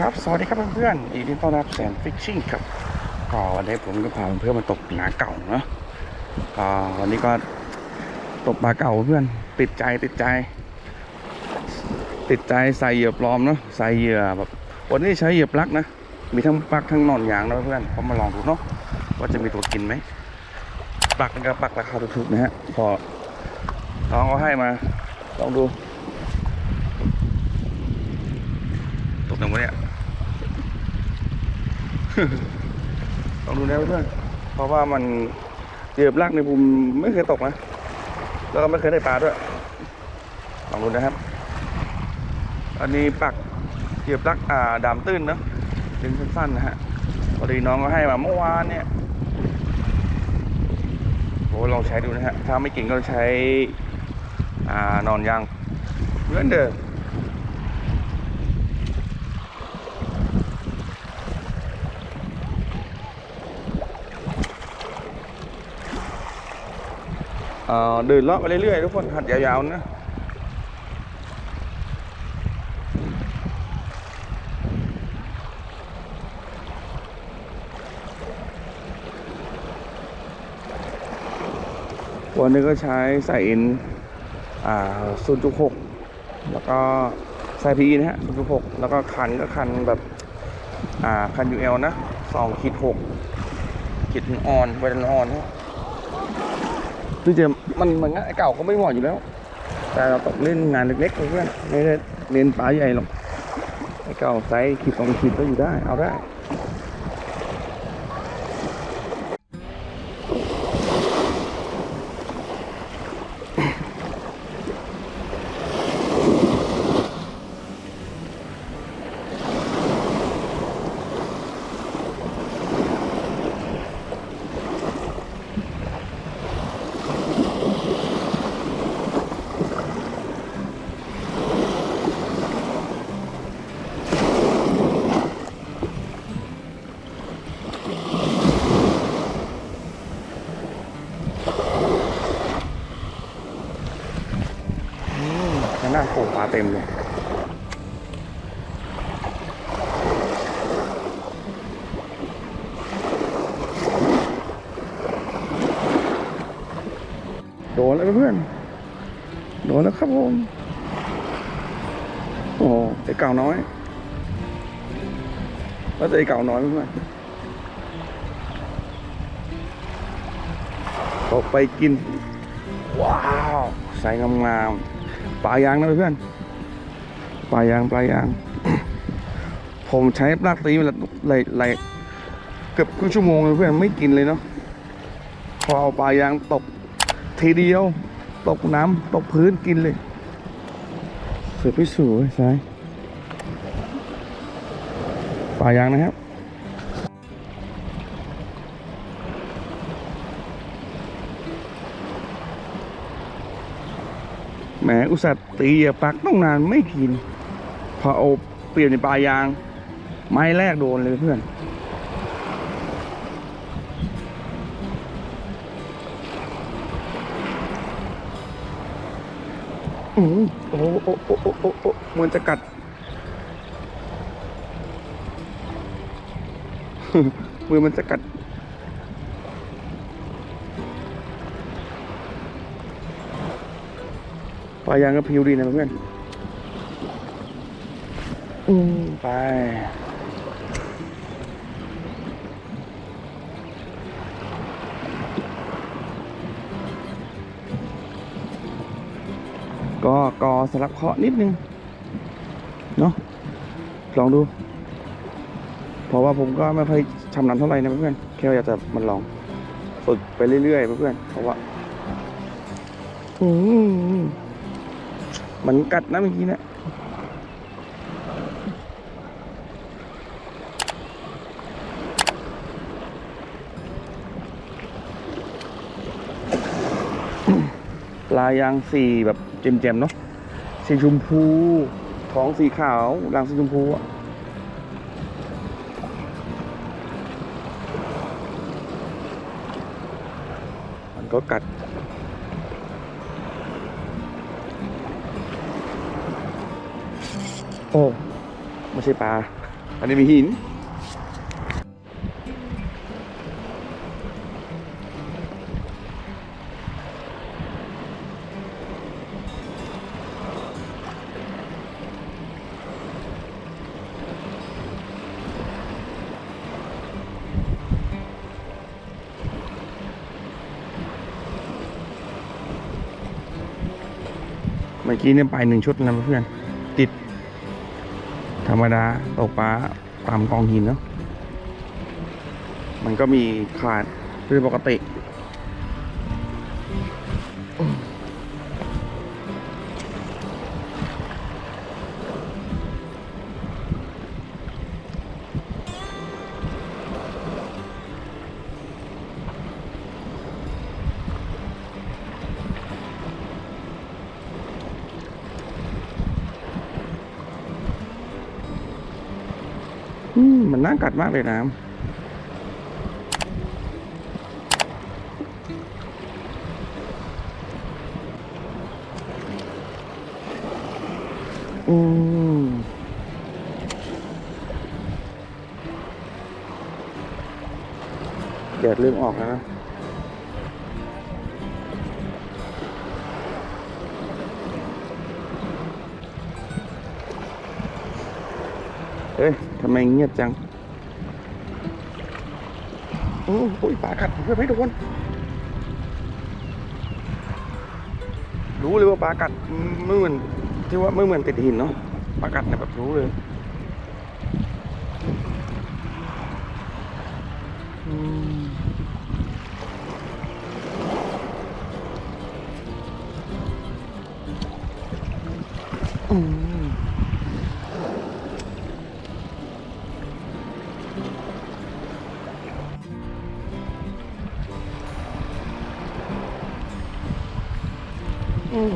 ครับ สวัสดีครับเพื่อนๆยินดีต้อนรับแสนฟิชชิ่งครับ ก็วันนี้ผมก็พาเพื่อนๆมาตกหนาเก่าเนาะก็วันนี้ก็ตกปลาเก่าเพื่อน ติดใจติดใจ ติดใจใส่เหยื่อปลอมเนาะใส่เหยื่อแบบวันนี้ใช้เหยื่อปลักนะ มีทั้งปลักทั้งนอนยางนะเพื่อนก็มาลองดูเนาะว่าจะมีตัวกินไหมปลักนี่ก็ปลักราคาถูกๆนะฮะพอน้องเขาให้มาลองดู ตกตรงนี้ ลองดูนะเพื่อนเพราะว่ามันเหยียบลากในภูมิไม่เคยตกนะ แล้วก็ไม่เคยได้ปลาด้วยลองดูนะครับ อันนี้ปักเหยียบลักอ่าดามตื้นเนาะดึงสั้นๆนะฮะพอดีน้องก็ให้มาเมื่อวานเนี่ยโหลองใช้ดูนะฮะถ้าไม่ก่งก็ใช้อ่านอนยางเหมือนเดิม เดินเลาะไปเรื่อยๆทุกคนหัดยาวๆนะวันนี้ก็ใช้ใส่อินอ่าศูนย์จุหกแล้วก็ใส่พีนะฮะศูนย์จุหกแล้วก็คันก็คันแบบอ่าคันยูเอลนะสองขีดหกขีดอ่อนไวรัลอ่อนนะ คือจะมันมันไอ้เก่าก็ไม่เหมาะอยู่แล้ว แต่เราต้องเล่นงานเล็กๆเพื่อนไม่ได้เล่นปลาใหญ่หรอกไอ้เก่าไซส์ขีดสองขีดก็อยู่ได้เอาได้ อืม ข้าเต็มเลยโดนแล้วเพื่อน โดนแล้วครับผม โอ้ไอ้เก่าน้อยแล้วจะไอ้เก่าน้อยเพื่อนตกไปกิน ว้าว ใส่งามๆ ปลายางนะเพื่อนปลายางปลายาง ผมใช้ปลากตีมาเลยเลายเกือบครึ่งชั่วโมงเลยเพื่อนไม่กินเลยเนาะพอเอาปลายางตกทีเดียว ตกน้ำตกพื้นกินเลยสวยไปสวยใช่ปลายางนะครับ แหมอุตส่าห์ตีปักต้องนานไม่กิน พอเอาเปลี่ยนเป็นปลายาง ไม้แรกโดนเลยเพื่อนอือโอ้โอ้โอ้โอ้โอ้โอ้เหมือนจะกัดมือมันจะกัด ปลายางก็พิวดีนะเพื่อนอืมไปก็กอสลับเคาะนิดนึง เนาะลองดู เพราะว่าผมก็ไม่ค่อยชำนาญเท่าไหร่นะเพื่อนแค่อยากจะมันลอง ฝึกไปเรื่อยๆเพื่อนเพราะว่าอืม มันกัดนะเมื่อกี้นะปลายางสีแบบเจมๆเนาะสีชมพูท้องสีขาวรางสีชมพูอะมันก็กัด โอ้ไม่ใช่ปลา อันนี้มีหิน เมื่อกี้เนี่ยไปหนึ่งชุดนะเพื่อน ติด ธรรมดาตกปลาตามกองหินเนาะมันก็มีขาดเป็นปกติ มันน่ากัดมากเลยน้ำอืมแดดเริ่มออกแล้วนะเฮ้ยทำไมเงียบจัง โอ้โหปลากัดเพื่อนไม่โดนรู้เลยว่าปลากัดไม่เหมือนที่ว่าไม่เหมือนติดหินเนาะปลากัดเนี่ยแบบรู้เลยอืม อืม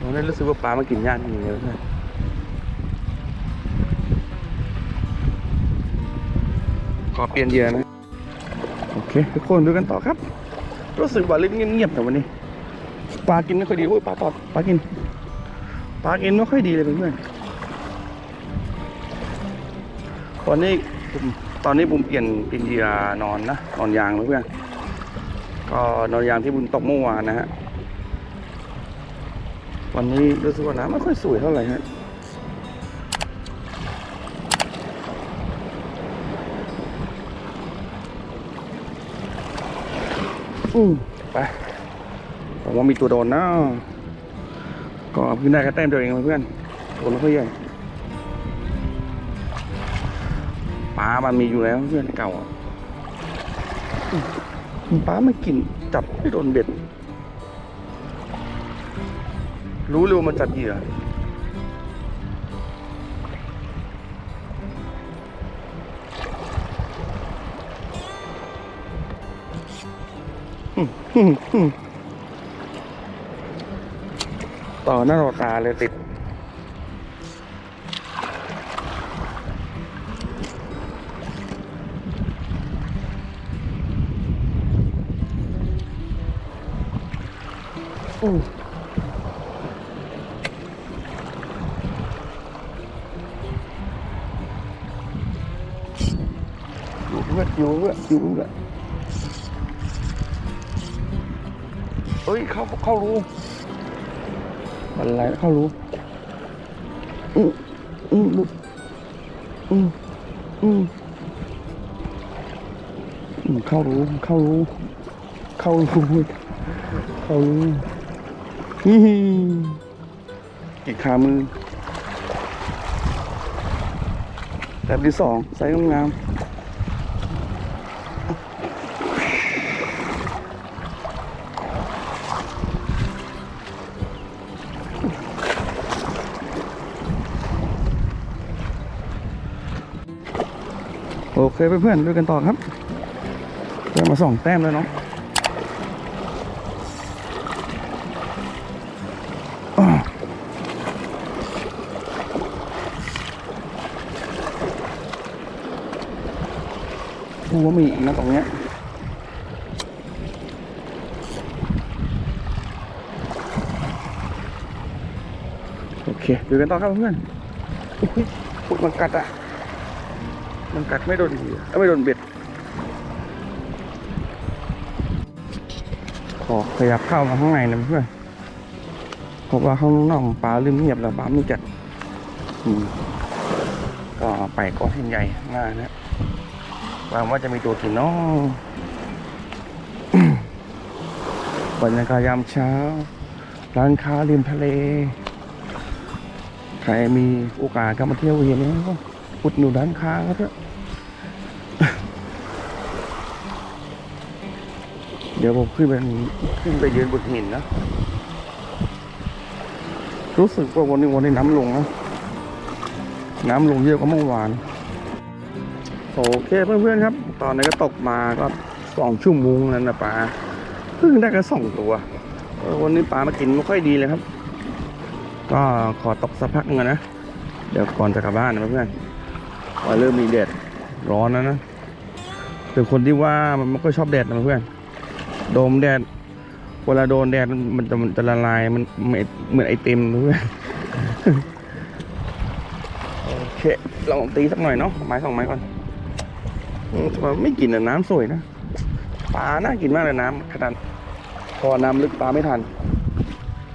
ผมได้รู้สึกว่าปลามากินหญ้าจริงๆเลยเพื่อนขอเปลี่ยนเหยื่อนะ โอเค ทุกคนดูกันต่อครับ รู้สึกว่าเล่นเงียบๆแต่วันนี้ ปลากินไม่ค่อยดีโอ้ยปลาตอดปลากิน ปากินไม่ค่อยดีเลยเพื่อนๆตอนนี้ผมตอนนี้ผมเปลี่ยนเป็นเหยื่อนอนนะนอนยางเพื่อนก็นอนยางที่บุญตกเมื่อวานนะฮะวันนี้รู้สึกว่าน้ำไม่ค่อยสวยเท่าไหร่ฮะอืมไปผมว่ามีตัวโดนนะ ก็เพิ่งได้แค่แต้มเดียวเองเพื่อนตัวไม่ค่อยใหญ่ปลามันมีอยู่แล้วเพื่อนเก่าปลาไม่กินจับไม่โดนเบ็ด รู้เลยว่ามันจับเหยื่ออืมอืมอืม ต่อหน้าต่อตาเลยติด อืมอยู่เพื่อนอยู่เพื่อนอยู่เพื่อนเฮ้ย เข้าเข้ารูมัน อะไรเข้ารู้อืมอืมลูกอืมอืมอืมเข้ารู้เข้ารู้เข้ารู้เข้ารู้อืมอีกขามือแบบที่สองไซส์งาม โอเคเพื่อนๆด้วยกันต่อครับได้มาสองแต้มแล้วเนาะอ่าพูว่ามีอีกนะตรงเนี้ยโอเคดูกันต่อครับเพื่อนอุ๊ยพวกมันกัดอะ มันกัดไม่โดนเหยื่อไม่โดนเบ็ด ขอขยับเข้ามาข้างในหนะเพื่อนเพราะว่าข้างนอกปลาเริ่มเงียบแล้วปลาไม่กัดก็ไปก้อนหินใหญ่ข้างหน้านะหวังว่าจะมีตัวกินน้องบรรยากาศยามเช้า ร้านค้าริมทะเล ใครมีโอกาสก็มาเที่ยวเห็นนะก็ อุดหนุนร้านค้าก็เถอะเดี๋ยวผมขึ้นไปขึ้นไปยืนบนหินนะ รู้สึกว่าวันนี้วันนี้น้ำลงนะ น้ำลงเยอะกว่าเมื่อวาน โอเคเพื่อนๆครับ ตอนนี้ก็ตกมาก็สองชั่วโมงแล้วนะปลาเพิ่งได้แค่สองตัวเออวันนี้ปลามากินไม่ค่อยดีเลยครับ ก็ขอตกสักพักหนึงนะ เดี๋ยวก่อนจะกลับบ้านนะเพื่อนๆ ว่าเริ่มมีแดดร้อนแล้วนะเป็นคนที่ว่ามันไม่ค่อยชอบแดดนะเพื่อนโดมแดดเวลาโดนแดดมันมันจะมันจะละลายมันเหมือนเหมือนไอติมเพื่อนโอเคลองตีสักหน่อยเนาะไม้สองไม้ก่อนมทำไม่กินอ่น้ำสวยนะปลาน่ากินมากเลยน้ำขนาดพอน้ำลึกปลาไม่ทัน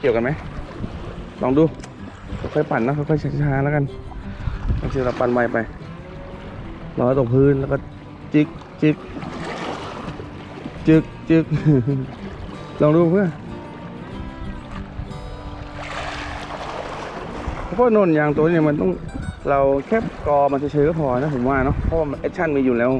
เกี่ยวกันไหมลองดูค่อยปั่นนะค่อยๆช้าๆแล้วกันบางทีเราปั่นไวไป รอให้ตกพื้นแล้วก็จิกจิกจึกจึกลองดูเพื่อนเพราะนนยางตัวนี้มันต้องเราแค่กอมันเฉยๆก็พอนะผมว่าเนาะเพราะว่าแอคชั่นมีอยู่แล้ว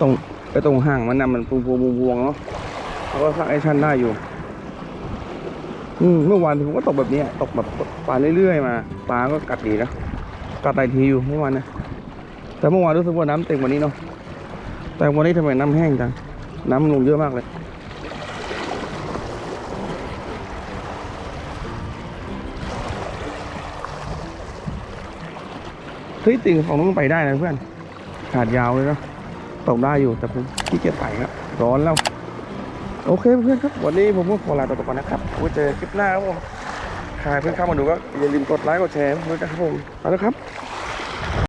ตรงไปตรงห่างมันนะมันพวงๆวงเนาะแล้วก็สร้างแอคชั่นได้อยู่ อืมเมื่อวานผมก็ตกแบบนี้ตกแบบปลาเรื่อยๆมาปลาก็กัดดีนะกัดหลายทีอยู่เมื่อวานนะ แต่เมื่อวานรู้สึกว่าน้ำเต็มกว่านี้เนาะแต่วันนี้ทำไมน้ำแห้งจังน้ำลงเยอะมากเลยเฮ้ยติ่งของนู้นไปได้นะเพื่อนขาดยาวเลยเนาะตกได้อยู่แต่ผมขี้เกียจไปครับร้อนแล้วโอเคเพื่อนครับ วันนี้ผมก็ขอลาไปก่อนนะครับไว้เจอคลิปหน้าครับผมใครเพื่อนเข้ามาดูก็อย่าลืมกดไลค์กดแชร์ด้วยนะครับผมเอาละครับ